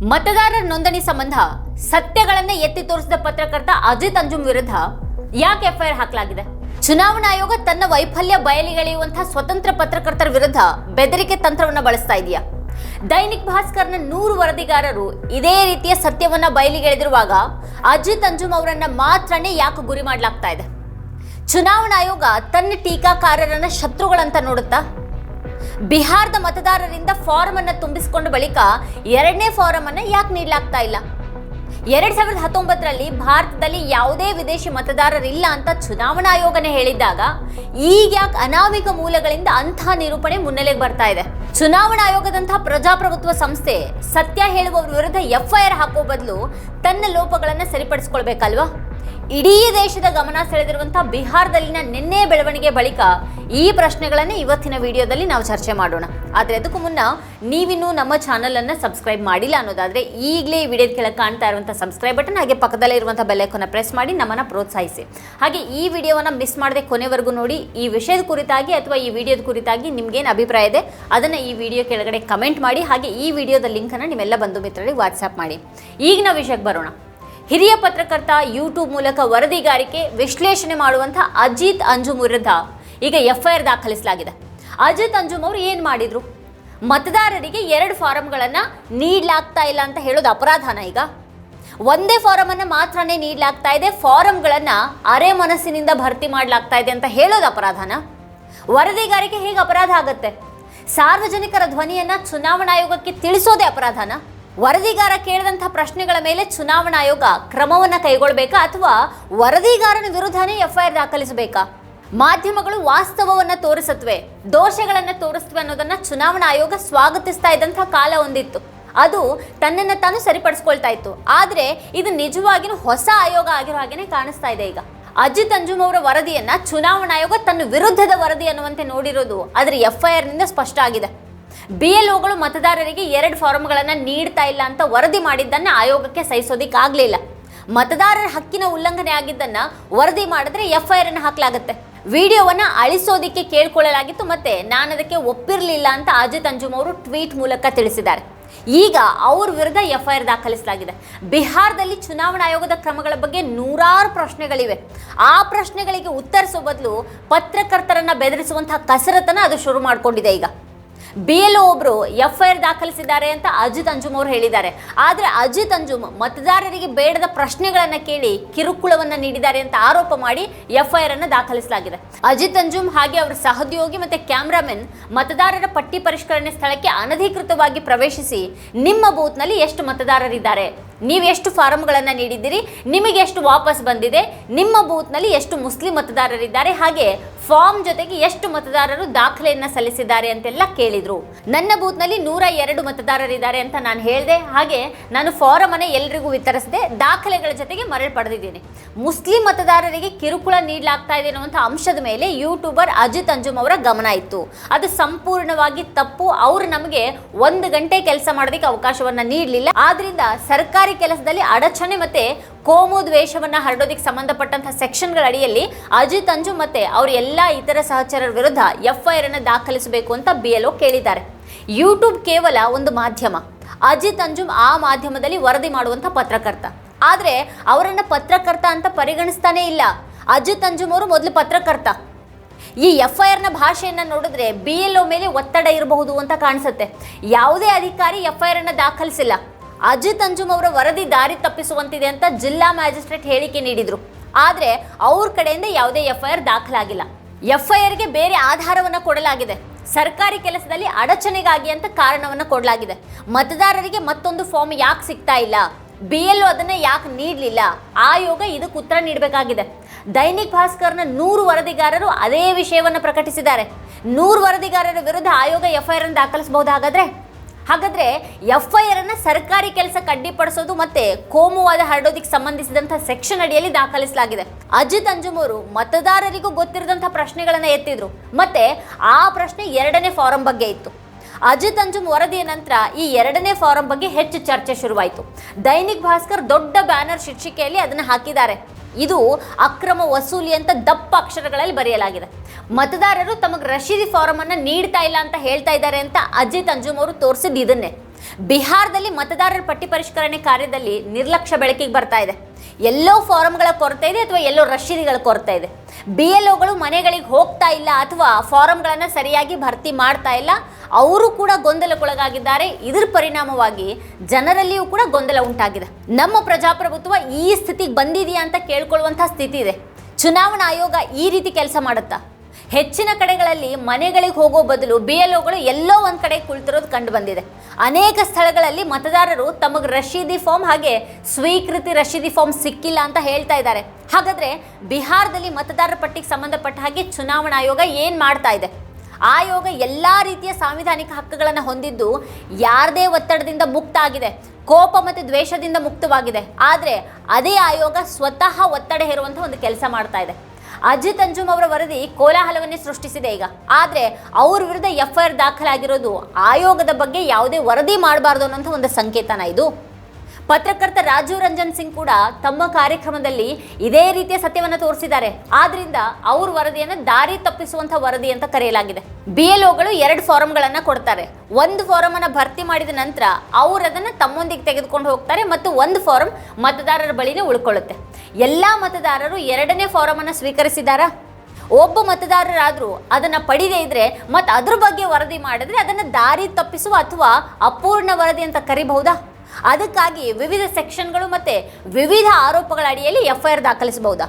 ಮತದಾರರ ನೋಂದಣಿ ಸಂಬಂಧ ಸತ್ಯಗಳನ್ನೇ ಎತ್ತಿ ತೋರಿಸಿದ ಪತ್ರಕರ್ತ ಅಜಿತ್ ಅಂಜುಮ್ ವಿರುದ್ಧ ಯಾಕೆ ಎಫ್ಐಆರ್ ಹಾಕಲಾಗಿದೆ? ಚುನಾವಣಾ ಆಯೋಗ ತನ್ನ ವೈಫಲ್ಯ ಬಯಲಿಗೆಳೆಯುವಂತಹ ಸ್ವತಂತ್ರ ಪತ್ರಕರ್ತರ ವಿರುದ್ಧ ಬೆದರಿಕೆ ತಂತ್ರವನ್ನ ಬಳಸ್ತಾ ಇದೆಯಾ? ದೈನಿಕ್ ಭಾಸ್ಕರ್ನ ನೂರು ವರದಿಗಾರರು ಇದೇ ರೀತಿಯ ಸತ್ಯವನ್ನ ಬಯಲಿಗೆಳೆದಿರುವಾಗ ಅಜಿತ್ ಅಂಜುಮ್ ಅವರನ್ನ ಮಾತ್ರನೇ ಯಾಕೆ ಗುರಿ ಮಾಡಲಾಗ್ತಾ ಇದೆ? ಚುನಾವಣಾ ಆಯೋಗ ತನ್ನ ಟೀಕಾಕಾರರನ್ನ ಶತ್ರುಗಳಂತ ನೋಡುತ್ತಾ ಬಿಹಾರದ ಮತದಾರರಿಂದ ಫಾರಂ ಅನ್ನ ತುಂಬಿಸಿಕೊಂಡ ಬಳಿಕ ಎರಡನೇ ಫಾರಂ ಅನ್ನ ಯಾಕೆ ನೀಡಲಾಗ್ತಾ ಇಲ್ಲ? ಎರಡ್ ಸಾವಿರದ ಹತ್ತೊಂಬತ್ತರಲ್ಲಿ ಭಾರತದಲ್ಲಿ ಯಾವುದೇ ವಿದೇಶಿ ಮತದಾರರಿಲ್ಲ ಅಂತ ಚುನಾವಣಾ ಆಯೋಗನೇ ಹೇಳಿದ್ದಾಗ ಈಗ ಯಾಕೆ ಅನಾವಿಕ ಮೂಲಗಳಿಂದ ಅಂಥ ನಿರೂಪಣೆ ಮುನ್ನೆಲೆಗೆ ಬರ್ತಾ ಇದೆ? ಚುನಾವಣಾ ಆಯೋಗದಂತಹ ಪ್ರಜಾಪ್ರಭುತ್ವ ಸಂಸ್ಥೆ ಸತ್ಯ ಹೇಳುವವರ ವಿರುದ್ಧ ಎಫ್ಐಆರ್ ಹಾಕೋ ಬದಲು ತನ್ನ ಲೋಪಗಳನ್ನು ಸರಿಪಡಿಸ್ಕೊಳ್ಬೇಕಲ್ವಾ? ಇಡೀ ದೇಶದ ಗಮನ ಸೆಳೆದಿರುವಂತಹ ಬಿಹಾರದಲ್ಲಿನ ನಿನ್ನೆ ಬೆಳವಣಿಗೆ ಬಳಿಕ ಈ ಪ್ರಶ್ನೆಗಳನ್ನೇ ಇವತ್ತಿನ ವಿಡಿಯೋದಲ್ಲಿ ನಾವು ಚರ್ಚೆ ಮಾಡೋಣ. ಆದರೆ ಅದಕ್ಕೂ ಮುನ್ನ ನೀವಿನ್ನೂ ನಮ್ಮ ಚಾನಲನ್ನು ಸಬ್ಸ್ಕ್ರೈಬ್ ಮಾಡಿಲ್ಲ ಅನ್ನೋದಾದ್ರೆ ಈಗಲೇ ಈ ವಿಡಿಯೋದ ಕೆಳಗೆ ಕಾಣ್ತಾ ಇರುವಂಥ ಸಬ್ಸ್ಕ್ರೈಬ್ ಬಟನ್, ಹಾಗೆ ಪಕ್ಕದಲ್ಲೇ ಇರುವಂಥ ಬೆಲೆಕನ್ನು ಪ್ರೆಸ್ ಮಾಡಿ ನಮ್ಮನ್ನ ಪ್ರೋತ್ಸಾಹಿಸಿ. ಹಾಗೆ ಈ ವಿಡಿಯೋವನ್ನ ಮಿಸ್ ಮಾಡದೆ ಕೊನೆವರೆಗೂ ನೋಡಿ ಈ ವಿಷಯದ ಕುರಿತಾಗಿ ಅಥವಾ ಈ ವಿಡಿಯೋದ ಕುರಿತಾಗಿ ನಿಮ್ಗೇನು ಅಭಿಪ್ರಾಯ ಇದೆ, ಅದನ್ನ ಈ ವಿಡಿಯೋ ಕೆಳಗಡೆ ಕಮೆಂಟ್ ಮಾಡಿ, ಹಾಗೆ ಈ ವಿಡಿಯೋದ ಲಿಂಕನ್ನು ನಿಮ್ಮೆಲ್ಲ ಬಂಧು ಮಿತ್ರರಿಗೆ ವಾಟ್ಸ್ಆಪ್ ಮಾಡಿ. ಈಗ ವಿಷಯಕ್ಕೆ ಬರೋಣ. ಹಿರಿಯ ಪತ್ರಕರ್ತ ಯೂಟ್ಯೂಬ್ ಮೂಲಕ ವರದಿಗಾರಿಕೆ ವಿಶ್ಲೇಷಣೆ ಮಾಡುವಂತಹ ಅಜಿತ್ ಅಂಜುಮ್ ವಿರುದ್ಧ ಈಗ ಎಫ್ಐಆರ್ ದಾಖಲಿಸಲಾಗಿದೆ. ಅಜಿತ್ ಅಂಜುಮ್ ಅವರು ಏನು ಮಾಡಿದ್ರು? ಮತದಾರರಿಗೆ ಎರಡು ಫಾರಂಗಳನ್ನು ನೀಡಲಾಗ್ತಾ ಇಲ್ಲ ಅಂತ ಹೇಳೋದು ಅಪರಾಧನ ಈಗ? ಒಂದೇ ಫಾರಮನ್ನು ಮಾತ್ರನೇ ನೀಡಲಾಗ್ತಾ ಇದೆ, ಫಾರಂಗಳನ್ನು ಅರೆ ಮನಸ್ಸಿನಿಂದ ಭರ್ತಿ ಮಾಡಲಾಗ್ತಾ ಇದೆ ಅಂತ ಹೇಳೋದು ಅಪರಾಧನ? ವರದಿಗಾರಿಕೆ ಹೇಗೆ ಅಪರಾಧ ಆಗತ್ತೆ? ಸಾರ್ವಜನಿಕರ ಧ್ವನಿಯನ್ನ ಚುನಾವಣಾ ಆಯೋಗಕ್ಕೆ ತಿಳಿಸೋದೇ ಅಪರಾಧನ? ವರದಿಗಾರ ಕೇಳಿದಂಥ ಪ್ರಶ್ನೆಗಳ ಮೇಲೆ ಚುನಾವಣಾ ಆಯೋಗ ಕ್ರಮವನ್ನ ಕೈಗೊಳ್ಳಬೇಕಾ ಅಥವಾ ವರದಿಗಾರನ ವಿರುದ್ಧನೇ ಎಫ್ಐಆರ್ ದಾಖಲಿಸಬೇಕಾ? ಮಾಧ್ಯಮಗಳು ವಾಸ್ತವವನ್ನ ತೋರಿಸತ್ವೆ, ದೋಷಗಳನ್ನು ತೋರಿಸ್ತವೆ ಅನ್ನೋದನ್ನ ಚುನಾವಣಾ ಆಯೋಗ ಸ್ವಾಗತಿಸ್ತಾ ಇದ್ದಂಥ ಕಾಲ ಒಂದಿತ್ತು. ಅದು ತನ್ನನ್ನು ತಾನು ಸರಿಪಡಿಸ್ಕೊಳ್ತಾ ಇತ್ತು. ಆದರೆ ಇದು ನಿಜವಾಗಿಯೂ ಹೊಸ ಆಯೋಗ ಆಗಿರೋ ಹಾಗೆಯೇ ಕಾಣಿಸ್ತಾ ಇದೆ ಈಗ. ಅಜಿತ್ ಅಂಜುಮ್ ಅವರ ವರದಿಯನ್ನ ಚುನಾವಣಾ ಆಯೋಗ ತನ್ನ ವಿರುದ್ಧದ ವರದಿ ಅನ್ನುವಂತೆ ನೋಡಿರೋದು ಅದರ ಎಫ್ಐಆರ್ನಿಂದ ಸ್ಪಷ್ಟ ಆಗಿದೆ. ಬಿ ಎಲ್ ಮತದಾರರಿಗೆ ಎರಡು ಫಾರಂಗಳನ್ನು ನೀಡ್ತಾ ಇಲ್ಲ ಅಂತ ವರದಿ ಮಾಡಿದ್ದನ್ನ ಆಯೋಗಕ್ಕೆ ಸಹಿಸೋದಿಕ್ಕಾಗಲಿಲ್ಲ. ಮತದಾರರ ಹಕ್ಕಿನ ಉಲ್ಲಂಘನೆ ಆಗಿದ್ದನ್ನ ವರದಿ ಮಾಡಿದ್ರೆ ಎಫ್ಐಆರ್ ಅನ್ನು ಹಾಕಲಾಗುತ್ತೆ. ವಿಡಿಯೋವನ್ನ ಅಳಿಸೋದಿಕ್ಕೆ ಕೇಳ್ಕೊಳ್ಳಲಾಗಿತ್ತು ಮತ್ತೆ ನಾನು ಅದಕ್ಕೆ ಒಪ್ಪಿರಲಿಲ್ಲ ಅಂತ ಅಜಿತ್ ಅಂಜುಮ್ ಅವರು ಟ್ವೀಟ್ ಮೂಲಕ ತಿಳಿಸಿದ್ದಾರೆ. ಈಗ ಅವ್ರ ವಿರುದ್ಧ ಎಫ್ಐಆರ್ ದಾಖಲಿಸಲಾಗಿದೆ. ಬಿಹಾರದಲ್ಲಿ ಚುನಾವಣಾ ಆಯೋಗದ ಕ್ರಮಗಳ ಬಗ್ಗೆ ನೂರಾರು ಪ್ರಶ್ನೆಗಳಿವೆ. ಆ ಪ್ರಶ್ನೆಗಳಿಗೆ ಉತ್ತರಿಸೋ ಬದಲು ಪತ್ರಕರ್ತರನ್ನ ಬೆದರಿಸುವಂತಹ ಕಸರತ್ತನ್ನು ಅದು ಶುರು ಮಾಡಿಕೊಂಡಿದೆ ಈಗ. ಬಿ ಎಲ್ ಒಬ್ರು ಆರ್ ದಾಖಲಿಸಿದ್ದಾರೆ ಅಂತ ಅಜಿತ್ ಅಂಜುಮ್ ಅವರು ಹೇಳಿದ್ದಾರೆ. ಆದರೆ ಅಜಿತ್ ಅಂಜುಮ್ ಮತದಾರರಿಗೆ ಬೇಡದ ಪ್ರಶ್ನೆಗಳನ್ನು ಕೇಳಿ ಕಿರುಕುಳವನ್ನ ನೀಡಿದ್ದಾರೆ ಅಂತ ಆರೋಪ ಮಾಡಿ ಎಫ್ಐಆರ್ ಅನ್ನು ದಾಖಲಿಸಲಾಗಿದೆ. ಅಜಿತ್ ಅಂಜುಮ್ ಹಾಗೆ ಅವರ ಸಹೋದ್ಯೋಗಿ ಮತ್ತೆ ಕ್ಯಾಮ್ರಾಮನ್ ಮತದಾರರ ಪಟ್ಟಿ ಪರಿಷ್ಕರಣೆ ಸ್ಥಳಕ್ಕೆ ಅನಧಿಕೃತವಾಗಿ ಪ್ರವೇಶಿಸಿ ನಿಮ್ಮ ಬೂತ್ನಲ್ಲಿ ಎಷ್ಟು ಮತದಾರರಿದ್ದಾರೆ? ನೀವು ಎಷ್ಟು ಫಾರಂಗಳನ್ನು ನೀಡಿದ್ದೀರಿ, ನಿಮಗೆ ಎಷ್ಟು ವಾಪಸ್ ಬಂದಿದೆ, ನಿಮ್ಮ ಬೂತ್ನಲ್ಲಿ ಎಷ್ಟು ಮುಸ್ಲಿಂ ಮತದಾರರಿದ್ದಾರೆ, ಹಾಗೆ ಫಾರ್ಮ್ ಜೊತೆಗೆ ಎಷ್ಟು ಮತದಾರರು ದಾಖಲೆಯನ್ನು ಸಲ್ಲಿಸಿದ್ದಾರೆ ಅಂತೆಲ್ಲ ಕೇಳಿದರು. ನನ್ನ ಬೂತ್ನಲ್ಲಿ ನೂರ ಎರಡು ಮತದಾರರಿದ್ದಾರೆ ಅಂತ ನಾನು ಹೇಳಿದೆ, ಹಾಗೆ ನಾನು ಫಾರಂ ಎಲ್ಲರಿಗೂ ವಿತರಿಸಿದೆ, ದಾಖಲೆಗಳ ಜೊತೆಗೆ ಮರಳು ಪಡೆದಿದ್ದೀನಿ. ಮುಸ್ಲಿಂ ಮತದಾರರಿಗೆ ಕಿರುಕುಳ ನೀಡಲಾಗ್ತಾ ಇದೆ ಅನ್ನುವಂಥ ಅಂಶದ ಮೇಲೆ ಯೂಟ್ಯೂಬರ್ ಅಜಿತ್ ಅಂಜುಮ್ ಅವರ ಗಮನ ಇತ್ತು. ಅದು ಸಂಪೂರ್ಣವಾಗಿ ತಪ್ಪು, ಅವರು ನಮಗೆ ಒಂದು ಗಂಟೆ ಕೆಲಸ ಮಾಡೋದಕ್ಕೆ ಅವಕಾಶವನ್ನು ನೀಡಲಿಲ್ಲ. ಆದ್ದರಿಂದ ಸರ್ಕಾರಿ ಕೆಲಸದಲ್ಲಿ ಅಡಚಣೆ ಮತ್ತೆ ಕೋಮು ದ್ವೇಷವನ್ನ ಹರಡೋದಿಕ್ಕೆ ಸಂಬಂಧಪಟ್ಟಂತಹ ಸೆಕ್ಷನ್ಗಳ ಅಡಿಯಲ್ಲಿ ಅಜಿತ್ ಅಂಜು ಮತ್ತೆ ಅವ್ರ ಎಲ್ಲಾ ಇತರ ಸಹಚರರ ವಿರುದ್ಧ ಎಫ್ಐಆರ್ ಅನ್ನು ದಾಖಲಿಸಬೇಕು ಅಂತ ಬಿ ಎಲ್ ಕೇಳಿದ್ದಾರೆ. ಯೂಟ್ಯೂಬ್ ಕೇವಲ ಒಂದು ಮಾಧ್ಯಮ. ಅಜಿತ್ ಅಂಜುಮ್ ಆ ಮಾಧ್ಯಮದಲ್ಲಿ ವರದಿ ಮಾಡುವಂತ ಪತ್ರಕರ್ತ. ಆದ್ರೆ ಅವರನ್ನ ಪತ್ರಕರ್ತ ಅಂತ ಪರಿಗಣಿಸ್ತಾನೆ ಇಲ್ಲ. ಅಜಿತ್ ಅಂಜುಮ್ ಅವರು ಮೊದಲು ಪತ್ರಕರ್ತ. ಈ ಎಫ್ ಐ ಭಾಷೆಯನ್ನು ನೋಡಿದ್ರೆ ಬಿ ಎಲ್ ಒ ಮೇಲೆ ಒತ್ತಡ ಇರಬಹುದು ಅಂತ ಕಾಣಿಸುತ್ತೆ. ಯಾವುದೇ ಅಧಿಕಾರಿ ಎಫ್ ಐ ದಾಖಲಿಸಿಲ್ಲ. ಅಜಿತ್ ಅಂಜುಮ್ ಅವರ ವರದಿ ದಾರಿ ತಪ್ಪಿಸುವಂತಿದೆ ಅಂತ ಜಿಲ್ಲಾ ಮ್ಯಾಜಿಸ್ಟ್ರೇಟ್ ಹೇಳಿಕೆ ನೀಡಿದ್ರು. ಆದ್ರೆ ಅವ್ರ ಕಡೆಯಿಂದ ಯಾವುದೇ ಎಫ್ಐಆರ್ ದಾಖಲಾಗಿಲ್ಲ. ಎಫ್ ಐ ಆರ್ಗೆ ಬೇರೆ ಆಧಾರವನ್ನು ಕೊಡಲಾಗಿದೆ. ಸರ್ಕಾರಿ ಕೆಲಸದಲ್ಲಿ ಅಡಚಣೆಗಾಗಿ ಅಂತ ಕಾರಣವನ್ನು ಕೊಡಲಾಗಿದೆ. ಮತದಾರರಿಗೆ ಮತ್ತೊಂದು ಫಾರ್ಮ್ ಯಾಕೆ ಸಿಗ್ತಾ ಇಲ್ಲ? ಬಿ ಎಲ್ ಅದನ್ನ ಯಾಕೆ ನೀಡಲಿಲ್ಲ? ಆಯೋಗ ಇದಕ್ಕೆ ಉತ್ತರ ನೀಡಬೇಕಾಗಿದೆ. ದೈನಿಕ್ ಭಾಸ್ಕರ್ನ ನೂರು ವರದಿಗಾರರು ಅದೇ ವಿಷಯವನ್ನು ಪ್ರಕಟಿಸಿದ್ದಾರೆ. ನೂರು ವರದಿಗಾರರ ವಿರುದ್ಧ ಆಯೋಗ ಎಫ್ಐಆರ್ ಅನ್ನು ದಾಖಲಿಸಬಹುದು ಹಾಗಾದ್ರೆ ಹಾಗಾದ್ರೆ ಎಫ್ಐಆರ್ ಅನ್ನ ಸರ್ಕಾರಿ ಕೆಲಸಕ್ಕೆ ಅಡ್ಡಿಪಡಿಸೋದು ಮತ್ತೆ ಕೋಮುವಾದ ಹರಡೋದಕ್ಕೆ ಸಂಬಂಧಿಸಿದಂತಹ ಸೆಕ್ಷನ್ ಅಡಿಯಲ್ಲಿ ದಾಖಲಿಸಲಾಗಿದೆ. ಅಜಿತ್ ಅಂಜುಮ್ ಅವರು ಮತದಾರರಿಗೂ ಗೊತ್ತಿರದಂತಹ ಪ್ರಶ್ನೆಗಳನ್ನ ಎತ್ತಿದ್ರು. ಮತ್ತೆ ಆ ಪ್ರಶ್ನೆ ಎರಡನೇ ಫಾರಂ ಬಗ್ಗೆ ಇತ್ತು. ಅಜಿತ್ ಅಂಜುಮ್ ವರದಿಯ ನಂತರ ಈ ಎರಡನೇ ಫಾರಂ ಬಗ್ಗೆ ಹೆಚ್ಚು ಚರ್ಚೆ ಶುರುವಾಯಿತು. ದೈನಿಕ್ ಭಾಸ್ಕರ್ ದೊಡ್ಡ ಬ್ಯಾನರ್ ಶೀರ್ಷಿಕೆಯಲ್ಲಿ ಅದನ್ನು ಹಾಕಿದ್ದಾರೆ. ಇದು ಅಕ್ರಮ ವಸೂಲಿ ಅಂತ ದಪ್ಪ ಅಕ್ಷರಗಳಲ್ಲಿ ಬರೆಯಲಾಗಿದೆ. ಮತದಾರರು ತಮಗೆ ರಶೀದಿ ಫಾರಂ ಅನ್ನ ನೀಡ್ತಾ ಇಲ್ಲ ಅಂತ ಹೇಳ್ತಾ ಇದ್ದಾರೆ ಅಂತ ಅಜಿತ್ ಅಂಜುಮ್ ಅವರು ತೋರಿಸಿದ್ದು ಇದನ್ನೇ. ಬಿಹಾರದಲ್ಲಿ ಮತದಾರರ ಪಟ್ಟಿ ಪರಿಷ್ಕರಣೆ ಕಾರ್ಯದಲ್ಲಿ ನಿರ್ಲಕ್ಷ್ಯ ಬೆಳಕಿಗೆ ಬರ್ತಾ ಇದೆ. ಎಲ್ಲೋ ಫಾರಂಗಳ ಕೊರತೆ ಇದೆ ಅಥವಾ ಎಲ್ಲೋ ರಶೀದಿಗಳ ಕೊರತೆ ಇದೆ. ಬಿ ಎಲ್ ಒಗಳು ಮನೆಗಳಿಗೆ ಹೋಗ್ತಾ ಇಲ್ಲ ಅಥವಾ ಫಾರಂಗಳನ್ನು ಸರಿಯಾಗಿ ಭರ್ತಿ ಮಾಡ್ತಾ ಇಲ್ಲ. ಅವರು ಕೂಡ ಗೊಂದಲಕ್ಕೊಳಗಾಗಿದ್ದಾರೆ. ಇದರ ಪರಿಣಾಮವಾಗಿ ಜನರಲ್ಲಿಯೂ ಕೂಡ ಗೊಂದಲ ಉಂಟಾಗಿದೆ. ನಮ್ಮ ಪ್ರಜಾಪ್ರಭುತ್ವ ಈ ಸ್ಥಿತಿಗೆ ಬಂದಿದೆಯಾ ಅಂತ ಕೇಳ್ಕೊಳ್ಳುವಂಥ ಸ್ಥಿತಿ ಇದೆ. ಚುನಾವಣಾ ಆಯೋಗ ಈ ರೀತಿ ಕೆಲಸ ಮಾಡುತ್ತಾ? ಹೆಚ್ಚಿನ ಕಡೆಗಳಲ್ಲಿ ಮನೆಗಳಿಗೆ ಹೋಗೋ ಬದಲು ಬಿ ಎಲ್ ಒಗಳು ಎಲ್ಲೋ ಒಂದು ಕಡೆ ಕುಳಿತಿರೋದು ಕಂಡು ಬಂದಿದೆ. ಅನೇಕ ಸ್ಥಳಗಳಲ್ಲಿ ಮತದಾರರು ತಮಗೆ ರಶೀದಿ ಫಾರ್ಮ್ ಹಾಗೆ ಸ್ವೀಕೃತಿ ರಶೀದಿ ಫಾರ್ಮ್ ಸಿಕ್ಕಿಲ್ಲ ಅಂತ ಹೇಳ್ತಾ ಇದ್ದಾರೆ. ಹಾಗಾದ್ರೆ ಬಿಹಾರದಲ್ಲಿ ಮತದಾರರ ಪಟ್ಟಿಗೆ ಸಂಬಂಧಪಟ್ಟ ಹಾಗೆ ಚುನಾವಣಾ ಆಯೋಗ ಏನು ಮಾಡ್ತಾ ಇದೆ? ಆಯೋಗ ಎಲ್ಲ ರೀತಿಯ ಸಾಂವಿಧಾನಿಕ ಹಕ್ಕುಗಳನ್ನು ಹೊಂದಿದ್ದು ಯಾರದೇ ಒತ್ತಡದಿಂದ ಮುಕ್ತ ಆಗಿದೆ ಕೋಪ ಮತ್ತು ದ್ವೇಷದಿಂದ ಮುಕ್ತವಾಗಿದೆ. ಆದರೆ ಅದೇ ಆಯೋಗ ಸ್ವತಃ ಒತ್ತಡ ಹೇರುವಂಥ ಒಂದು ಕೆಲಸ ಮಾಡ್ತಾ ಇದೆ. ಅಜಿತ್ ಅಂಜುಮ್ ಅವರ ವರದಿ ಕೋಲಾಹಲವನ್ನೇ ಸೃಷ್ಟಿಸಿದೆ ಈಗ. ಆದರೆ ಅವ್ರ ವಿರುದ್ಧ ಎಫ್ ಐ ಆರ್ ದಾಖಲಾಗಿರೋದು ಆಯೋಗದ ಬಗ್ಗೆ ಯಾವುದೇ ವರದಿ ಮಾಡಬಾರ್ದು ಅನ್ನೋಂಥ ಒಂದು ಸಂಕೇತನ ಇದು. ಪತ್ರಕರ್ತ ರಾಜು ರಂಜನ್ ಸಿಂಗ್ ಕೂಡ ತಮ್ಮ ಕಾರ್ಯಕ್ರಮದಲ್ಲಿ ಇದೇ ರೀತಿಯ ಸತ್ಯವನ್ನು ತೋರಿಸಿದ್ದಾರೆ. ಆದ್ರಿಂದ ಅವ್ರ ವರದಿಯನ್ನು ದಾರಿ ತಪ್ಪಿಸುವಂತ ವರದಿ ಅಂತ ಕರೆಯಲಾಗಿದೆ. ಬಿ ಎಲ್ ಒಗಳು ಎರಡು ಫಾರಂಗಳನ್ನ ಕೊಡ್ತಾರೆ. ಒಂದು ಫಾರಂ ಅನ್ನ ಭರ್ತಿ ಮಾಡಿದ ನಂತರ ಅವ್ರು ಅದನ್ನ ತಮ್ಮೊಂದಿಗೆ ತೆಗೆದುಕೊಂಡು ಹೋಗ್ತಾರೆ ಮತ್ತು ಒಂದು ಫಾರಂ ಮತದಾರರ ಬಳಿನೇ ಉಳ್ಕೊಳ್ಳುತ್ತೆ. ಎಲ್ಲಾ ಮತದಾರರು ಎರಡನೇ ಫಾರಂ ಅನ್ನ ಸ್ವೀಕರಿಸಿದಾರಾ? ಒಬ್ಬ ಮತದಾರರಾದರೂ ಅದನ್ನ ಪಡಿದೇ ಇದ್ರೆ ಮತ್ತು ಅದ್ರ ಬಗ್ಗೆ ವರದಿ ಮಾಡಿದ್ರೆ ಅದನ್ನ ದಾರಿ ತಪ್ಪಿಸುವ ಅಥವಾ ಅಪೂರ್ಣ ವರದಿ ಅಂತ ಕರಿಬಹುದಾ? ಅದಕ್ಕಾಗಿ ವಿವಿಧ ಸೆಕ್ಷನ್ಗಳು ಮತ್ತೆ ವಿವಿಧ ಆರೋಪಗಳ ಅಡಿಯಲ್ಲಿ ಎಫ್ ಐ ಆರ್ ದಾಖಲಿಸಬಹುದಾ?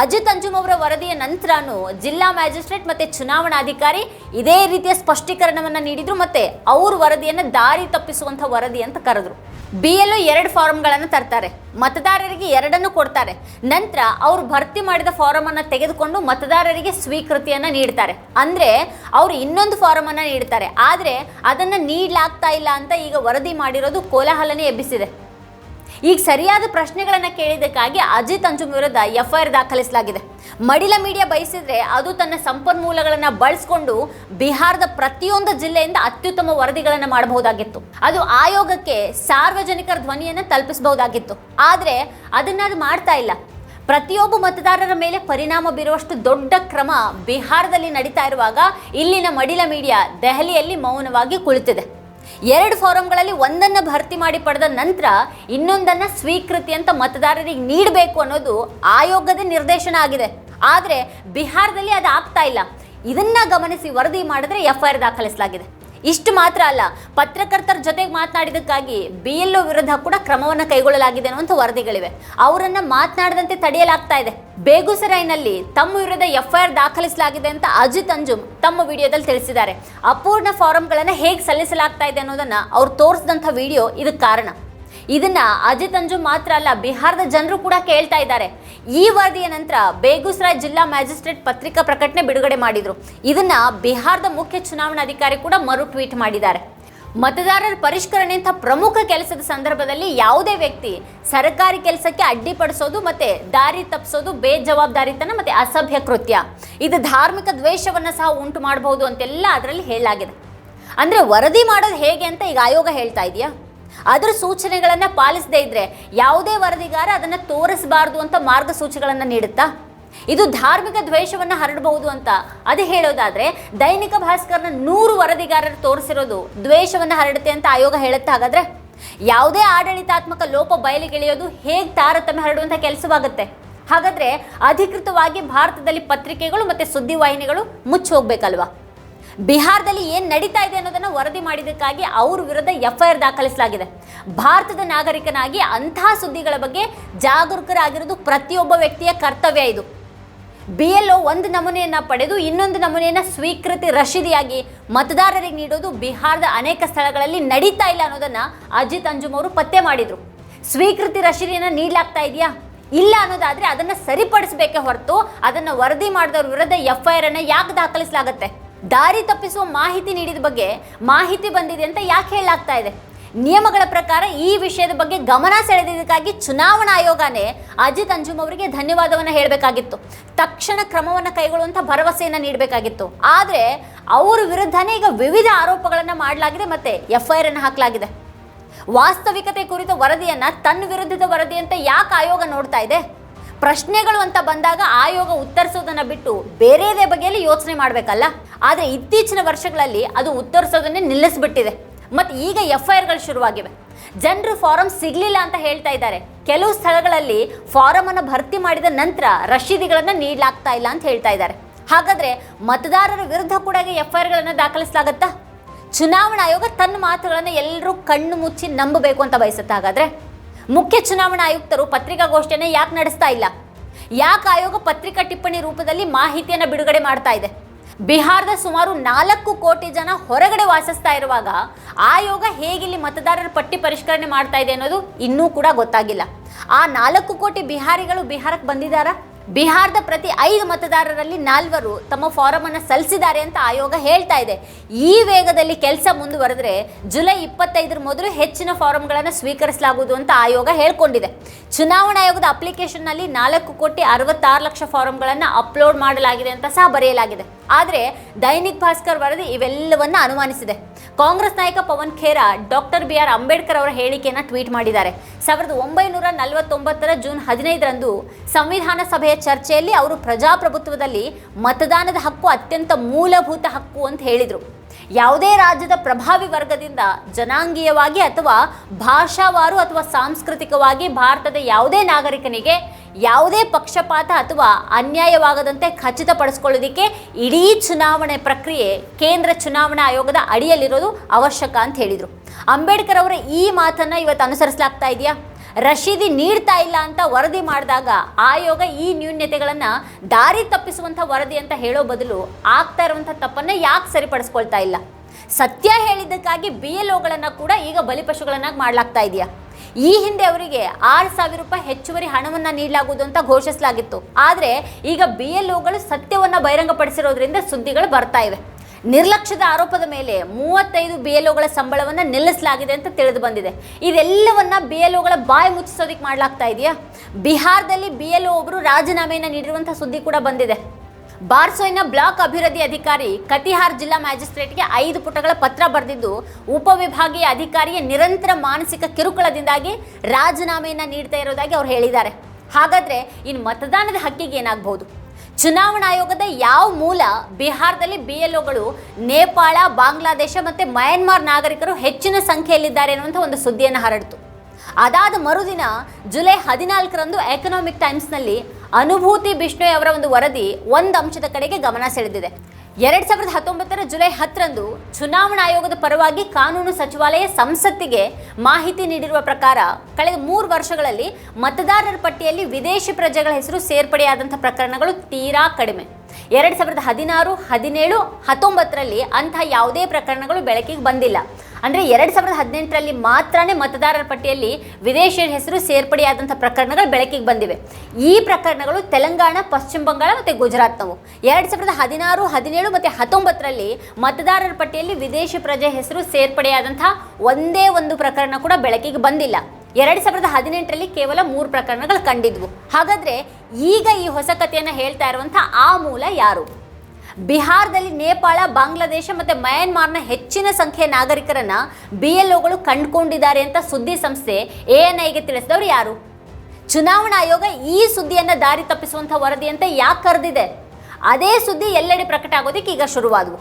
ಅಜಿತ್ ಅಂಜುಮ್ ಅವರ ವರದಿಯ ನಂತರನೂ ಜಿಲ್ಲಾ ಮ್ಯಾಜಿಸ್ಟ್ರೇಟ್ ಮತ್ತೆ ಚುನಾವಣಾಧಿಕಾರಿ ಇದೇ ರೀತಿಯ ಸ್ಪಷ್ಟೀಕರಣವನ್ನು ನೀಡಿದರು ಮತ್ತು ಅವ್ರ ವರದಿಯನ್ನು ದಾರಿ ತಪ್ಪಿಸುವಂಥ ವರದಿ ಅಂತ ಕರೆದ್ರು. ಬಿ ಎಲ್ ಎರಡು ಫಾರಮ್ಗಳನ್ನು ತರ್ತಾರೆ. ಮತದಾರರಿಗೆ ಎರಡನ್ನು ಕೊಡ್ತಾರೆ. ನಂತರ ಅವರು ಭರ್ತಿ ಮಾಡಿದ ಫಾರಮನ್ನು ತೆಗೆದುಕೊಂಡು ಮತದಾರರಿಗೆ ಸ್ವೀಕೃತಿಯನ್ನು ನೀಡ್ತಾರೆ. ಅಂದ್ರೆ ಅವರು ಇನ್ನೊಂದು ಫಾರಮನ್ನು ನೀಡ್ತಾರೆ. ಆದರೆ ಅದನ್ನು ನೀಡಲಾಗ್ತಾ ಇಲ್ಲ ಅಂತ ಈಗ ವರದಿ ಮಾಡಿರೋದು ಕೋಲಾಹಲನೇ ಎಬ್ಬಿಸಿದೆ. ಈಗ ಸರಿಯಾದ ಪ್ರಶ್ನೆಗಳನ್ನು ಕೇಳಿದ್ದಕ್ಕಾಗಿ ಅಜಿತ್ ಅಂಜುಮ್ ವಿರುದ್ಧ ಎಫ್ಐಆರ್ ದಾಖಲಿಸಲಾಗಿದೆ. ಮಡಿಲ ಮೀಡಿಯಾ ಬಯಸಿದ್ರೆ ಅದು ತನ್ನ ಸಂಪನ್ಮೂಲಗಳನ್ನು ಬಳಸಿಕೊಂಡು ಬಿಹಾರದ ಪ್ರತಿಯೊಂದು ಜಿಲ್ಲೆಯಿಂದ ಅತ್ಯುತ್ತಮ ವರದಿಗಳನ್ನು ಮಾಡಬಹುದಾಗಿತ್ತು. ಅದು ಆಯೋಗಕ್ಕೆ ಸಾರ್ವಜನಿಕರ ಧ್ವನಿಯನ್ನು ತಲುಪಿಸಬಹುದಾಗಿತ್ತು. ಆದರೆ ಅದನ್ನ ಅದು ಮಾಡ್ತಾ ಇಲ್ಲ. ಪ್ರತಿಯೊಬ್ಬ ಮತದಾರರ ಮೇಲೆ ಪರಿಣಾಮ ಬೀರುವಷ್ಟು ದೊಡ್ಡ ಕ್ರಮ ಬಿಹಾರದಲ್ಲಿ ನಡೀತಾ ಇರುವಾಗ ಇಲ್ಲಿನ ಮಡಿಲ ಮೀಡಿಯಾ ದೆಹಲಿಯಲ್ಲಿ ಮೌನವಾಗಿ ಕುಳಿತಿದೆ. ಎರಡು ಫಾರಂಗಳಲ್ಲಿ ಒಂದನ್ನು ಭರ್ತಿ ಮಾಡಿ ಪಡೆದ ನಂತರ ಇನ್ನೊಂದನ್ನು ಸ್ವೀಕೃತಿ ಅಂತ ಮತದಾರರಿಗೆ ನೀಡಬೇಕು ಅನ್ನೋದು ಆಯೋಗದ ನಿರ್ದೇಶನ ಆಗಿದೆ. ಆದರೆ ಬಿಹಾರದಲ್ಲಿ ಅದು ಆಗ್ತಾ ಇಲ್ಲ. ಇದನ್ನ ಗಮನಿಸಿ ವರದಿ ಮಾಡಿದ್ರೆ ಎಫ್ ಐ ಆರ್ ದಾಖಲಿಸಲಾಗಿದೆ. ಇಷ್ಟು ಮಾತ್ರ ಅಲ್ಲ, ಪತ್ರಕರ್ತರ ಜೊತೆಗೆ ಮಾತನಾಡಿದಕ್ಕಾಗಿ ಬಿ ಎಲ್ ವಿರುದ್ಧ ಕೂಡ ಕ್ರಮವನ್ನು ಕೈಗೊಳ್ಳಲಾಗಿದೆ ಅನ್ನುವಂಥ ವರದಿಗಳಿವೆ. ಅವರನ್ನು ಮಾತನಾಡದಂತೆ ತಡೆಯಲಾಗ್ತಾ ಇದೆ. ಬೇಗುಸರಾಯ್ನಲ್ಲಿ ತಮ್ಮ ವಿರುದ್ಧ ಎಫ್ ಐ ಆರ್ ದಾಖಲಿಸಲಾಗಿದೆ ಅಂತ ಅಜಿತ್ ಅಂಜುಮ್ ತಮ್ಮ ವಿಡಿಯೋದಲ್ಲಿ ತಿಳಿಸಿದ್ದಾರೆ. ಅಪೂರ್ಣ ಫಾರಂಗಳನ್ನು ಹೇಗೆ ಸಲ್ಲಿಸಲಾಗ್ತಾ ಇದೆ ಅನ್ನೋದನ್ನು ಅವ್ರು ತೋರಿಸಿದಂಥ ವಿಡಿಯೋ ಇದಕ್ಕೆ ಕಾರಣ. ಇದನ್ನ ಅಜಿತ್ ಅಂಜು ಮಾತ್ರ ಅಲ್ಲ, ಬಿಹಾರದ ಜನರು ಕೂಡ ಕೇಳ್ತಾ ಇದ್ದಾರೆ. ಈ ವರದಿಯ ನಂತರ ಬೇಗುಸರಾಯ್ ಜಿಲ್ಲಾ ಮ್ಯಾಜಿಸ್ಟ್ರೇಟ್ ಪತ್ರಿಕಾ ಪ್ರಕಟಣೆ ಬಿಡುಗಡೆ ಮಾಡಿದ್ರು. ಇದನ್ನ ಬಿಹಾರದ ಮುಖ್ಯ ಚುನಾವಣಾಧಿಕಾರಿ ಕೂಡ ಮರು ಟ್ವೀಟ್ ಮಾಡಿದ್ದಾರೆ. ಮತದಾರರ ಪರಿಷ್ಕರಣೆ ಅಂತ ಪ್ರಮುಖ ಕೆಲಸದ ಸಂದರ್ಭದಲ್ಲಿ ಯಾವುದೇ ವ್ಯಕ್ತಿ ಸರ್ಕಾರಿ ಕೆಲಸಕ್ಕೆ ಅಡ್ಡಿಪಡಿಸೋದು ಮತ್ತೆ ದಾರಿ ತಪ್ಪಿಸೋದು ಬೇಜವಾಬ್ದಾರಿತನ ಮತ್ತೆ ಅಸಭ್ಯ ಕೃತ್ಯ. ಇದು ಧಾರ್ಮಿಕ ದ್ವೇಷವನ್ನ ಸಹ ಉಂಟು ಮಾಡಬಹುದು ಅಂತೆಲ್ಲ ಅದರಲ್ಲಿ ಹೇಳಲಾಗಿದೆ. ಅಂದ್ರೆ ವರದಿ ಮಾಡೋದು ಹೇಗೆ ಅಂತ ಈಗ ಆಯೋಗ ಹೇಳ್ತಾ ಇದೆಯಾ? ಅದರ ಸೂಚನೆಗಳನ್ನು ಪಾಲಿಸದೇ ಇದ್ರೆ ಯಾವುದೇ ವರದಿಗಾರ ಅದನ್ನು ತೋರಿಸಬಾರ್ದು ಅಂತ ಮಾರ್ಗಸೂಚಿಗಳನ್ನು ನೀಡುತ್ತಾ? ಇದು ಧಾರ್ಮಿಕ ದ್ವೇಷವನ್ನು ಹರಡಬಹುದು ಅಂತ. ಅದು ಹೇಳೋದಾದರೆ, ದೈನಿಕ ಭಾಸ್ಕರ್ನ ನೂರು ವರದಿಗಾರರು ತೋರಿಸಿರೋದು ದ್ವೇಷವನ್ನು ಹರಡುತ್ತೆ ಅಂತ ಆಯೋಗ ಹೇಳುತ್ತೆ? ಹಾಗಾದರೆ ಯಾವುದೇ ಆಡಳಿತಾತ್ಮಕ ಲೋಪ ಬಯಲಿಗೆಳೆಯೋದು ಹೇಗೆ ತಾರತಮ್ಯ ಹರಡುವಂಥ ಕೆಲಸವಾಗುತ್ತೆ? ಹಾಗಾದರೆ ಅಧಿಕೃತವಾಗಿ ಭಾರತದಲ್ಲಿ ಪತ್ರಿಕೆಗಳು ಮತ್ತು ಸುದ್ದಿವಾಹಿನಿಗಳು ಮುಚ್ಚಿ ಹೋಗ್ಬೇಕಲ್ವಾ ಬಿಹಾರದಲ್ಲಿ ಏನು ನಡೀತಾ ಇದೆ ಅನ್ನೋದನ್ನ ವರದಿ ಮಾಡಿದ್ದಕ್ಕಾಗಿ ಅವ್ರ ವಿರುದ್ಧ ಎಫ್ ಐ ಆರ್ ದಾಖಲಿಸಲಾಗಿದೆ. ಭಾರತದ ನಾಗರಿಕನಾಗಿ ಅಂತಹ ಸುದ್ದಿಗಳ ಬಗ್ಗೆ ಜಾಗರೂಕರಾಗಿರೋದು ಪ್ರತಿಯೊಬ್ಬ ವ್ಯಕ್ತಿಯ ಕರ್ತವ್ಯ ಇದು. ಬಿ ಎಲ್ ಒ ಒಂದು ನಮೂನೆಯನ್ನ ಪಡೆದು ಇನ್ನೊಂದು ನಮೂನೆಯನ್ನ ಸ್ವೀಕೃತಿ ರಶೀದಿಯಾಗಿ ಮತದಾರರಿಗೆ ನೀಡೋದು ಬಿಹಾರದ ಅನೇಕ ಸ್ಥಳಗಳಲ್ಲಿ ನಡೀತಾ ಇಲ್ಲ ಅನ್ನೋದನ್ನ ಅಜಿತ್ ಅಂಜುಮ್ ಅವರು ಪತ್ತೆ ಮಾಡಿದ್ರು. ಸ್ವೀಕೃತಿ ರಶೀದಿಯನ್ನ ನೀಡಲಾಗ್ತಾ ಇದೆಯಾ? ಇಲ್ಲ ಅನ್ನೋದಾದ್ರೆ ಅದನ್ನ ಸರಿಪಡಿಸಬೇಕೇ ಹೊರತು ಅದನ್ನ ವರದಿ ಮಾಡಿದವ್ರ ವಿರುದ್ಧ ಎಫ್ ಐ ಆರ್ ಅನ್ನ ಯಾಕೆ ದಾಖಲಿಸಲಾಗುತ್ತೆ? ದಾರಿ ತಪ್ಪಿಸುವ ಮಾಹಿತಿ ನೀಡಿದ ಬಗ್ಗೆ ಮಾಹಿತಿ ಬಂದಿದೆ ಅಂತ ಯಾಕೆ ಹೇಳಲಾಗ್ತಾ ಇದೆ? ನಿಯಮಗಳ ಪ್ರಕಾರ ಈ ವಿಷಯದ ಬಗ್ಗೆ ಗಮನ ಸೆಳೆದಿದ್ದಕ್ಕಾಗಿ ಚುನಾವಣಾ ಆಯೋಗನೇ ಅಜಿತ್ ಅಂಜುಮ್ ಅವರಿಗೆ ಧನ್ಯವಾದವನ್ನು ಹೇಳಬೇಕಾಗಿತ್ತು. ತಕ್ಷಣ ಕ್ರಮವನ್ನು ಕೈಗೊಳ್ಳುವಂಥ ಭರವಸೆಯನ್ನು ನೀಡಬೇಕಾಗಿತ್ತು. ಆದರೆ ಅವರ ವಿರುದ್ಧನೇ ಈಗ ವಿವಿಧ ಆರೋಪಗಳನ್ನು ಮಾಡಲಾಗಿದೆ ಮತ್ತೆ ಎಫ್ ಐ ಆರ್ ಅನ್ನು ಹಾಕಲಾಗಿದೆ. ವಾಸ್ತವಿಕತೆ ಕುರಿತ ವರದಿಯನ್ನು ತನ್ನ ವಿರುದ್ಧದ ವರದಿ ಅಂತ ಯಾಕೆ ಆಯೋಗ ನೋಡ್ತಾ ಇದೆ? ಪ್ರಶ್ನೆಗಳು ಅಂತ ಬಂದಾಗ ಆಯೋಗ ಉತ್ತರಿಸೋದನ್ನ ಬಿಟ್ಟು ಬೇರೆದೇ ಬಗೆಯಲ್ಲಿ ಯೋಚನೆ ಮಾಡಬೇಕಲ್ಲ? ಆದರೆ ಇತ್ತೀಚಿನ ವರ್ಷಗಳಲ್ಲಿ ಅದು ಉತ್ತರಿಸೋದನ್ನೇ ನಿಲ್ಲಿಸ್ಬಿಟ್ಟಿದೆ. ಮತ್ತು ಈಗ ಎಫ್ ಐ ಆರ್ಗಳು ಶುರುವಾಗಿವೆ. ಜನರು ಫಾರಂ ಸಿಗಲಿಲ್ಲ ಅಂತ ಹೇಳ್ತಾ ಇದ್ದಾರೆ. ಕೆಲವು ಸ್ಥಳಗಳಲ್ಲಿ ಫಾರಂ ಅನ್ನು ಭರ್ತಿ ಮಾಡಿದ ನಂತರ ರಶೀದಿಗಳನ್ನು ನೀಡಲಾಗ್ತಾ ಇಲ್ಲ ಅಂತ ಹೇಳ್ತಾ ಇದ್ದಾರೆ. ಹಾಗಾದ್ರೆ ಮತದಾರರ ವಿರುದ್ಧ ಕೂಡ ಎಫ್ ಐ ಆರ್ಗಳನ್ನು ದಾಖಲಿಸಲಾಗತ್ತಾ? ಚುನಾವಣಾ ಆಯೋಗ ತನ್ನ ಮಾತುಗಳನ್ನು ಎಲ್ಲರೂ ಕಣ್ಣು ಮುಚ್ಚಿ ನಂಬಬೇಕು ಅಂತ ಬಯಸುತ್ತೆ ಹಾಗಾದ್ರೆ? ಮುಖ್ಯ ಚುನಾವಣಾ ಆಯುಕ್ತರು ಪತ್ರಿಕಾಗೋಷ್ಠಿಯನ್ನು ಯಾಕೆ ನಡೆಸ್ತಾ ಇಲ್ಲ? ಯಾಕೆ ಆಯೋಗ ಪತ್ರಿಕಾ ಟಿಪ್ಪಣಿ ರೂಪದಲ್ಲಿ ಮಾಹಿತಿಯನ್ನು ಬಿಡುಗಡೆ ಮಾಡ್ತಾ ಇದೆ? ಬಿಹಾರದ ಸುಮಾರು ನಾಲ್ಕು ಕೋಟಿ ಜನ ಹೊರಗಡೆ ವಾಸಿಸ್ತಾ ಇರುವಾಗ ಆಯೋಗ ಹೇಗಿಲ್ಲಿ ಮತದಾರರ ಪಟ್ಟಿ ಪರಿಷ್ಕರಣೆ ಮಾಡ್ತಾ ಇದೆ ಅನ್ನೋದು ಇನ್ನೂ ಕೂಡ ಗೊತ್ತಾಗಿಲ್ಲ. ಆ ನಾಲ್ಕು ಕೋಟಿ ಬಿಹಾರಿಗಳು ಬಿಹಾರಕ್ಕೆ ಬಂದಿದ್ದಾರಾ? ಬಿಹಾರದ ಪ್ರತಿ ಐದು ಮತದಾರರಲ್ಲಿ ನಾಲ್ವರು ತಮ್ಮ ಫಾರಂ ಅನ್ನು ಸಲ್ಲಿಸಿದ್ದಾರೆ ಅಂತ ಆಯೋಗ ಹೇಳ್ತಾ ಇದೆ. ಈ ವೇಗದಲ್ಲಿ ಕೆಲಸ ಮುಂದುವರೆದ್ರೆ ಜುಲೈ ಇಪ್ಪತ್ತೈದರ ಮೊದಲು ಹೆಚ್ಚಿನ ಫಾರಂಗಳನ್ನು ಸ್ವೀಕರಿಸಲಾಗುವುದು ಅಂತ ಆಯೋಗ ಹೇಳ್ಕೊಂಡಿದೆ. ಚುನಾವಣಾ ಆಯೋಗದ ಅಪ್ಲಿಕೇಶನ್ನಲ್ಲಿ ನಾಲ್ಕು ಕೋಟಿ ಅರವತ್ತಾರು ಲಕ್ಷ ಫಾರಂಗಳನ್ನು ಅಪ್ಲೋಡ್ ಮಾಡಲಾಗಿದೆ ಅಂತ ಸಹ ಬರೆಯಲಾಗಿದೆ. ಆದರೆ ದೈನಿಕ್ ಭಾಸ್ಕರ್ ವರದಿ ಇವೆಲ್ಲವನ್ನ ಅನುಮಾನಿಸಿದೆ. ಕಾಂಗ್ರೆಸ್ ನಾಯಕ Pawan Khera, doctor B R Ambedkar ಅವರ ಹೇಳಿಕೆಯನ್ನು ಟ್ವೀಟ್ ಮಾಡಿದ್ದಾರೆ. ಸಾವಿರದ ಒಂಬೈನೂರ ನಲವತ್ತೊಂಬತ್ತರ ಜೂನ್ ಹದಿನೈದರಂದು ಸಂವಿಧಾನ ಸಭೆಯ ಚರ್ಚೆಯಲ್ಲಿ ಅವರು ಪ್ರಜಾಪ್ರಭುತ್ವದಲ್ಲಿ ಮತದಾನದ ಹಕ್ಕು ಅತ್ಯಂತ ಮೂಲಭೂತ ಹಕ್ಕು ಅಂತ ಹೇಳಿದರು. ಯಾವುದೇ ರಾಜ್ಯದ ಪ್ರಭಾವಿ ವರ್ಗದಿಂದ ಜನಾಂಗೀಯವಾಗಿ ಅಥವಾ ಭಾಷಾವಾರು ಅಥವಾ ಸಾಂಸ್ಕೃತಿಕವಾಗಿ ಭಾರತದ ಯಾವುದೇ ನಾಗರಿಕನಿಗೆ ಯಾವುದೇ ಪಕ್ಷಪಾತ ಅಥವಾ ಅನ್ಯಾಯವಾಗದಂತೆ ಖಚಿತಪಡಿಸ್ಕೊಳ್ಳೋದಕ್ಕೆ ಇಡೀ ಚುನಾವಣೆ ಪ್ರಕ್ರಿಯೆ ಕೇಂದ್ರ ಚುನಾವಣಾ ಆಯೋಗದ ಅಡಿಯಲ್ಲಿರೋದು ಅವಶ್ಯಕ ಅಂತ ಹೇಳಿದರು. ಅಂಬೇಡ್ಕರ್ ಅವರ ಈ ಮಾತನ್ನು ಇವತ್ತು ಅನುಸರಿಸಲಾಗ್ತಾ ಇದೆಯಾ? ರಶೀದಿ ನೀಡ್ತಾ ಇಲ್ಲ ಅಂತ ವರದಿ ಮಾಡಿದಾಗ ಆಯೋಗ ಈ ನ್ಯೂನ್ಯತೆಗಳನ್ನು ದಾರಿ ತಪ್ಪಿಸುವಂಥ ವರದಿ ಅಂತ ಹೇಳೋ ಬದಲು ಆಗ್ತಾ ಇರುವಂಥ ತಪ್ಪನ್ನು ಯಾಕೆ ಸರಿಪಡಿಸ್ಕೊಳ್ತಾ ಇಲ್ಲ? ಸತ್ಯ ಹೇಳಿದ್ದಕ್ಕಾಗಿ ಬಿ ಎಲ್ ಒಗಳನ್ನು ಕೂಡ ಈಗ ಬಲಿಪಶುಗಳನ್ನಾಗಿ ಮಾಡಲಾಗ್ತಾ ಇದೆಯಾ? ಈ ಹಿಂದೆ ಅವರಿಗೆ ಆರು ಸಾವಿರ ರೂಪಾಯಿ ಹೆಚ್ಚುವರಿ ಹಣವನ್ನು ನೀಡಲಾಗುವುದು ಅಂತ ಘೋಷಿಸಲಾಗಿತ್ತು. ಆದರೆ ಈಗ ಬಿ ಎಲ್ ಒಗಳು ಸತ್ಯವನ್ನು ಬಹಿರಂಗಪಡಿಸಿರೋದ್ರಿಂದ ಸುದ್ದಿಗಳು ಬರ್ತಾ ಇವೆ. ನಿರ್ಲಕ್ಷ್ಯದ ಆರೋಪದ ಮೇಲೆ ಮೂವತ್ತೈದು ಬಿ ಎಲ್ ಒಗಳ ಸಂಬಳವನ್ನು ನಿಲ್ಲಿಸಲಾಗಿದೆ ಅಂತ ತಿಳಿದು ಬಂದಿದೆ. ಇದೆಲ್ಲವನ್ನ ಬಿ ಎಲ್ ಒಗಳ ಬಾಯಿ ಮುಚ್ಚಿಸೋದಕ್ಕೆ ಮಾಡಲಾಗ್ತಾ ಇದೆಯಾ? ಬಿಹಾರದಲ್ಲಿ ಬಿ ಎಲ್ ಒಬ್ಬರು ರಾಜೀನಾಮೆಯನ್ನು ನೀಡಿರುವಂಥ ಸುದ್ದಿ ಕೂಡ ಬಂದಿದೆ. ಬಾರ್ಸೋಯ್ನ ಬ್ಲಾಕ್ ಅಭಿವೃದ್ಧಿ ಅಧಿಕಾರಿ ಕತಿಹಾರ್ ಜಿಲ್ಲಾ ಮ್ಯಾಜಿಸ್ಟ್ರೇಟ್ಗೆ ಐದು ಪುಟಗಳ ಪತ್ರ ಬರೆದಿದ್ದು, ಉಪವಿಭಾಗೀಯ ಅಧಿಕಾರಿಯ ನಿರಂತರ ಮಾನಸಿಕ ಕಿರುಕುಳದಿಂದಾಗಿ ರಾಜೀನಾಮೆಯನ್ನು ನೀಡ್ತಾ ಇರೋದಾಗಿ ಅವ್ರು ಹೇಳಿದ್ದಾರೆ. ಹಾಗಾದ್ರೆ ಇನ್ನು ಮತದಾನದ ಹಕ್ಕಿಗೆ ಏನಾಗಬಹುದು? ಚುನಾವಣಾ ಆಯೋಗದ ಯಾವ ಮೂಲ? ಬಿಹಾರದಲ್ಲಿ ಬಿ ಎಲ್ ಒಗಳು ನೇಪಾಳ, ಬಾಂಗ್ಲಾದೇಶ ಮತ್ತು ಮಯನ್ಮಾರ್ ನಾಗರಿಕರು ಹೆಚ್ಚಿನ ಸಂಖ್ಯೆಯಲ್ಲಿದ್ದಾರೆ ಅನ್ನುವಂಥ ಒಂದು ಸುದ್ದಿಯನ್ನು ಹರಡಿತು. ಅದಾದ ಮರುದಿನ ಜುಲೈ ಹದಿನಾಲ್ಕರಂದು ಎಕನಾಮಿಕ್ ಟೈಮ್ಸ್ನಲ್ಲಿ ಅನುಭೂತಿ ಬಿಷ್ಣೋಯ್ ಅವರ ಒಂದು ವರದಿ ಒಂದು ಅಂಶದ ಕಡೆಗೆ ಗಮನ ಸೆಳೆದಿದೆ. ಎರಡು ಸಾವಿರದ ಹತ್ತೊಂಬತ್ತರ ಜುಲೈ ಹತ್ತರಂದು ಚುನಾವಣಾ ಆಯೋಗದ ಪರವಾಗಿ ಕಾನೂನು ಸಚಿವಾಲಯ ಸಂಸತ್ತಿಗೆ ಮಾಹಿತಿ ನೀಡಿರುವ ಪ್ರಕಾರ ಕಳೆದ ಮೂರು ವರ್ಷಗಳಲ್ಲಿ ಮತದಾರರ ಪಟ್ಟಿಯಲ್ಲಿ ವಿದೇಶಿ ಪ್ರಜೆಗಳ ಹೆಸರು ಸೇರ್ಪಡೆಯಾದಂಥ ಪ್ರಕರಣಗಳು ತೀರಾ ಕಡಿಮೆ. ಎರಡು ಸಾವಿರದ ಹದಿನಾರು, ಹದಿನೇಳು, ಹತ್ತೊಂಬತ್ತರಲ್ಲಿ ಅಂತಹ ಯಾವುದೇ ಪ್ರಕರಣಗಳು ಬೆಳಕಿಗೆ ಬಂದಿಲ್ಲ. ಅಂದರೆ ಎರಡು ಸಾವಿರದ ಹದಿನೆಂಟರಲ್ಲಿ ಮಾತ್ರನೇ ಮತದಾರರ ಪಟ್ಟಿಯಲ್ಲಿ ವಿದೇಶಿಯರ ಹೆಸರು ಸೇರ್ಪಡೆಯಾದಂಥ ಪ್ರಕರಣಗಳು ಬೆಳಕಿಗೆ ಬಂದಿವೆ. ಈ ಪ್ರಕರಣಗಳು ತೆಲಂಗಾಣ, ಪಶ್ಚಿಮ ಬಂಗಾಳ ಮತ್ತು ಗುಜರಾತ್ನವು. ಎರಡು ಸಾವಿರದ ಹದಿನಾರು, ಹದಿನೇಳು ಮತ್ತು ಹತ್ತೊಂಬತ್ತರಲ್ಲಿ ಮತದಾರರ ಪಟ್ಟಿಯಲ್ಲಿ ವಿದೇಶಿ ಪ್ರಜೆ ಹೆಸರು ಸೇರ್ಪಡೆಯಾದಂಥ ಒಂದೇ ಒಂದು ಪ್ರಕರಣ ಕೂಡ ಬೆಳಕಿಗೆ ಬಂದಿಲ್ಲ. ಎರಡು ಸಾವಿರದ ಹದಿನೆಂಟರಲ್ಲಿ ಕೇವಲ ಮೂರು ಪ್ರಕರಣಗಳು ಕಂಡಿದ್ವು. ಹಾಗಾದರೆ ಈಗ ಈ ಹೊಸ ಕಥೆಯನ್ನು ಹೇಳ್ತಾ ಇರುವಂಥ ಆ ಮೂಲ ಯಾರು? ಬಿಹಾರದಲ್ಲಿ ನೇಪಾಳ, ಬಾಂಗ್ಲಾದೇಶ ಮತ್ತು ಮಯನ್ಮಾರ್ನ ಹೆಚ್ಚಿನ ಸಂಖ್ಯೆಯ ನಾಗರಿಕರನ್ನ ಬಿ ಎಲ್ ಒಗಳು ಕಂಡುಕೊಂಡಿದ್ದಾರೆ ಅಂತ ಸುದ್ದಿ ಸಂಸ್ಥೆ ಎ ಎನ್ ಐಗೆ ತಿಳಿಸಿದವರು ಯಾರು? ಚುನಾವಣಾ ಆಯೋಗ ಈ ಸುದ್ದಿಯನ್ನು ದಾರಿ ತಪ್ಪಿಸುವಂಥ ವರದಿ ಅಂತ ಯಾಕೆ ಕರೆದಿದೆ? ಅದೇ ಸುದ್ದಿ ಎಲ್ಲೆಡೆ ಪ್ರಕಟ ಆಗೋದಕ್ಕೆ ಈಗ ಶುರುವಾದವು.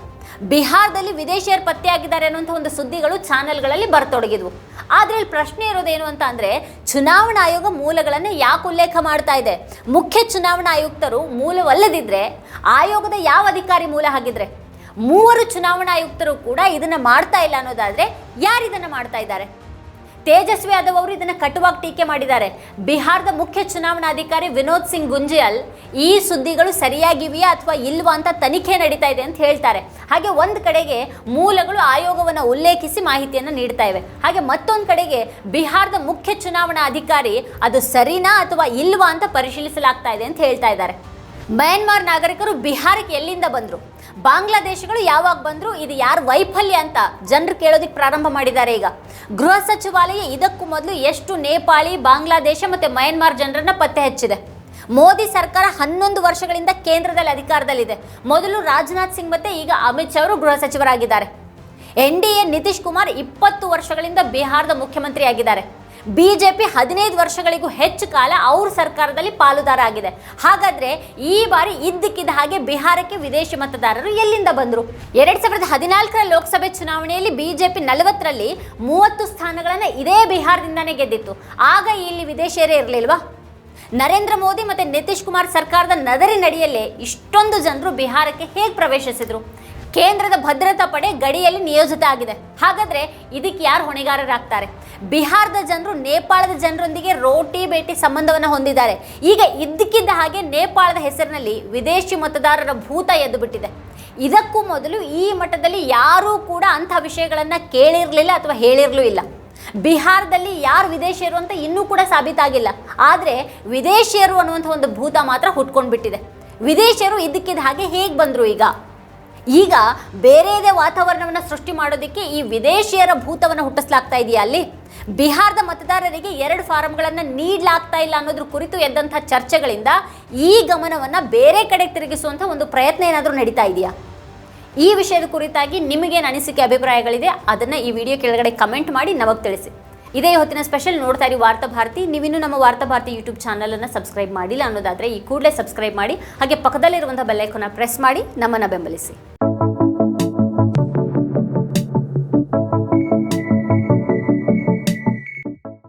ಬಿಹಾರದಲ್ಲಿ ವಿದೇಶಿಯರು ಪತ್ತೆಯಾಗಿದ್ದಾರೆ ಅನ್ನುವಂಥ ಒಂದು ಸುದ್ದಿಗಳು ಚಾನೆಲ್ಗಳಲ್ಲಿ ಬರತೊಡಗಿದ್ವು. ಆದರೆ ಇಲ್ಲಿ ಪ್ರಶ್ನೆ ಇರೋದೇನು ಅಂತ ಅಂದರೆ, ಚುನಾವಣಾ ಆಯೋಗ ಮೂಲಗಳನ್ನು ಯಾಕೆ ಉಲ್ಲೇಖ ಮಾಡ್ತಾ ಇದೆ? ಮುಖ್ಯ ಚುನಾವಣಾ ಆಯುಕ್ತರು ಮೂಲವಲ್ಲದಿದ್ದರೆ ಆಯೋಗದ ಯಾವ ಅಧಿಕಾರಿ ಮೂಲ ಹಾಗಿದ್ರೆ? ಮೂವರು ಚುನಾವಣಾ ಆಯುಕ್ತರು ಕೂಡ ಇದನ್ನು ಮಾಡ್ತಾ ಇಲ್ಲ ಅನ್ನೋದಾದರೆ ಯಾರು ಇದನ್ನು ಮಾಡ್ತಾ ಇದ್ದಾರೆ? ತೇಜಸ್ವಿ ಯಾದವ್ ಅವರು ಇದನ್ನು ಕಟುವಾಗಿ ಟೀಕೆ ಮಾಡಿದ್ದಾರೆ. ಬಿಹಾರದ ಮುಖ್ಯ ಚುನಾವಣಾಧಿಕಾರಿ ವಿನೋದ್ ಸಿಂಗ್ ಗುಂಜಿಯಲ್, ಈ ಸುದ್ದಿಗಳು ಸರಿಯಾಗಿವೆಯಾ ಅಥವಾ ಇಲ್ವಾ ಅಂತ ತನಿಖೆ ನಡೀತಾ ಇದೆ ಅಂತ ಹೇಳ್ತಾರೆ. ಹಾಗೆ ಒಂದು ಕಡೆಗೆ ಮೂಲಗಳು ಆಯೋಗವನ್ನು ಉಲ್ಲೇಖಿಸಿ ಮಾಹಿತಿಯನ್ನು ನೀಡ್ತಾ ಇವೆ. ಹಾಗೆ ಮತ್ತೊಂದು ಕಡೆಗೆ ಬಿಹಾರದ ಮುಖ್ಯ ಚುನಾವಣಾ ಅಧಿಕಾರಿ ಅದು ಸರಿನಾ ಅಥವಾ ಇಲ್ವಾ ಅಂತ ಪರಿಶೀಲಿಸಲಾಗ್ತಾ ಇದೆ ಅಂತ ಹೇಳ್ತಾ ಇದ್ದಾರೆ. ಮಯನ್ಮಾರ್ ನಾಗರಿಕರು ಬಿಹಾರಕ್ಕೆ ಎಲ್ಲಿಂದ ಬಂದರು? ಬಾಂಗ್ಲಾದೇಶಗಳು ಯಾವಾಗ ಬಂದರು? ಇದು ಯಾರ ವೈಫಲ್ಯ ಅಂತ ಜನರು ಕೇಳೋದಕ್ಕೆ ಪ್ರಾರಂಭ ಮಾಡಿದ್ದಾರೆ ಈಗ. ಗೃಹ ಸಚಿವಾಲಯ ಇದಕ್ಕೂ ಮೊದಲು ಎಷ್ಟು ನೇಪಾಳಿ, ಬಾಂಗ್ಲಾದೇಶ ಮತ್ತು ಮಯನ್ಮಾರ್ ಜನರನ್ನ ಪತ್ತೆ ಹಚ್ಚಿದೆ. ಮೋದಿ ಸರ್ಕಾರ ಹನ್ನೊಂದು ವರ್ಷಗಳಿಂದ ಕೇಂದ್ರದಲ್ಲಿ ಅಧಿಕಾರದಲ್ಲಿದೆ. ಮೊದಲು ರಾಜನಾಥ್ ಸಿಂಗ್ ಮತ್ತೆ ಈಗ ಅಮಿತ್ ಶಾ ಅವರು ಗೃಹ ಸಚಿವರಾಗಿದ್ದಾರೆ. N D A Nitish Kumar ಇಪ್ಪತ್ತು ವರ್ಷಗಳಿಂದ ಬಿಹಾರದ ಮುಖ್ಯಮಂತ್ರಿ ಆಗಿದ್ದಾರೆ ಬಿಜೆಪಿ ಹದಿನೈದು ವರ್ಷಗಳಿಗೂ ಹೆಚ್ಚು ಕಾಲ ಅವ್ರ ಸರ್ಕಾರದಲ್ಲಿ ಪಾಲುದಾರ ಆಗಿದೆ. ಹಾಗಾದ್ರೆ ಈ ಬಾರಿ ಇದ್ದಕ್ಕಿದ್ದ ಹಾಗೆ ಬಿಹಾರಕ್ಕೆ ವಿದೇಶಿ ಮತದಾರರು ಎಲ್ಲಿಂದ ಬಂದರು? ಎರಡು ಸಾವಿರದ ಹದಿನಾಲ್ಕರ ಲೋಕಸಭೆ ಚುನಾವಣೆಯಲ್ಲಿ ಬಿಜೆಪಿ ನಲವತ್ತರಲ್ಲಿ ಮೂವತ್ತು ಸ್ಥಾನಗಳನ್ನು ಇದೇ ಬಿಹಾರದಿಂದನೇ ಗೆದ್ದಿತ್ತು. ಆಗ ಇಲ್ಲಿ ವಿದೇಶಿಯರೇ ಇರಲಿಲ್ವಾ? ನರೇಂದ್ರ ಮೋದಿ ಮತ್ತೆ ನಿತೀಶ್ ಕುಮಾರ್ ಸರ್ಕಾರದ ನದರಿ ನಡೆಯಲ್ಲೇ ಇಷ್ಟೊಂದು ಜನರು ಬಿಹಾರಕ್ಕೆ ಹೇಗೆ ಪ್ರವೇಶಿಸಿದ್ರು? ಕೇಂದ್ರದ ಭದ್ರತಾ ಪಡೆ ಗಡಿಯಲ್ಲಿ ನಿಯೋಜಿತ ಆಗಿದೆ. ಹಾಗಾದ್ರೆ ಇದಕ್ಕೆ ಯಾರು ಹೊಣೆಗಾರರಾಗ್ತಾರೆ? ಬಿಹಾರದ ಜನರು, ನೇಪಾಳದ ಜನರೊಂದಿಗೆ ರೋಟಿ ಬೇಟಿ ಸಂಬಂಧವನ್ನು ಹೊಂದಿದ್ದಾರೆ. ಈಗ ಇದ್ದಕ್ಕಿದ್ದ ಹಾಗೆ ನೇಪಾಳದ ಹೆಸರಿನಲ್ಲಿ ವಿದೇಶಿ ಮತದಾರರ ಭೂತ ಎದ್ದು ಬಿಟ್ಟಿದೆ ಇದಕ್ಕೂ ಮೊದಲು ಈ ಮಟ್ಟದಲ್ಲಿ ಯಾರೂ ಕೂಡ ಅಂಥ ವಿಷಯಗಳನ್ನು ಕೇಳಿರಲಿಲ್ಲ ಅಥವಾ ಹೇಳಿರಲೂ ಇಲ್ಲ. ಬಿಹಾರದಲ್ಲಿ ಯಾರು ವಿದೇಶಿಯರು ಅಂತ ಇನ್ನೂ ಕೂಡ ಸಾಬೀತಾಗಿಲ್ಲ. ಆದರೆ ವಿದೇಶಿಯರು ಅನ್ನುವಂಥ ಒಂದು ಭೂತ ಮಾತ್ರ ಹುಟ್ಕೊಂಡ್ಬಿಟ್ಟಿದೆ. ವಿದೇಶಿಯರು ಇದ್ದಕ್ಕಿದ್ದ ಹಾಗೆ ಹೇಗೆ ಬಂದರು ಈಗ? ಈಗ ಬೇರೆದೇ ವಾತಾವರಣವನ್ನು ಸೃಷ್ಟಿ ಮಾಡೋದಕ್ಕೆ ಈ ವಿದೇಶಿಯರ ಭೂತವನ್ನು ಹುಟ್ಟಿಸ್ಲಾಗ್ತಾ ಇದೆಯಾ ಅಲ್ಲಿ? ಬಿಹಾರದ ಮತದಾರರಿಗೆ ಎರಡು ಫಾರಂಗಳನ್ನು ನೀಡಲಾಗ್ತಾ ಇಲ್ಲ ಅನ್ನೋದ್ರ ಕುರಿತು ಎದ್ದಂಥ ಚರ್ಚೆಗಳಿಂದ ಈ ಗಮನವನ್ನು ಬೇರೆ ಕಡೆ ತಿರುಗಿಸುವಂಥ ಒಂದು ಪ್ರಯತ್ನ ಏನಾದರೂ ನಡೀತಾ ಇದೆಯಾ? ಈ ವಿಷಯದ ಕುರಿತಾಗಿ ನಿಮಗೇನು ಅನಿಸಿಕೆ ಅಭಿಪ್ರಾಯಗಳಿದೆ ಅದನ್ನು ಈ ವಿಡಿಯೋ ಕೆಳಗಡೆ ಕಮೆಂಟ್ ಮಾಡಿ ನಮಗೆ ತಿಳಿಸಿ. ಇದೇ ಹೊತ್ತಿನ ಸ್ಪೆಷಲ್ ನೋಡ್ತಾ ಇರಿ ವಾರ್ತಾ ಭಾರತಿ. ನೀವಿನ್ನೂ ನಮ್ಮ ವಾರ್ತಾ ಭಾರತಿ ಯೂಟ್ಯೂಬ್ ಚಾನಲನ್ನು ಸಬ್ಸ್ಕ್ರೈಬ್ ಮಾಡಿಲ್ಲ ಅನ್ನೋದಾದರೆ ಈ ಕೂಡಲೇ ಸಬ್ಸ್ಕ್ರೈಬ್ ಮಾಡಿ ಹಾಗೆ ಪಕ್ಕದಲ್ಲಿರುವಂಥ ಬೆಲ್ಲೈಕನ್ನ ಪ್ರೆಸ್ ಮಾಡಿ ನಮ್ಮನ್ನು ಬೆಂಬಲಿಸಿ.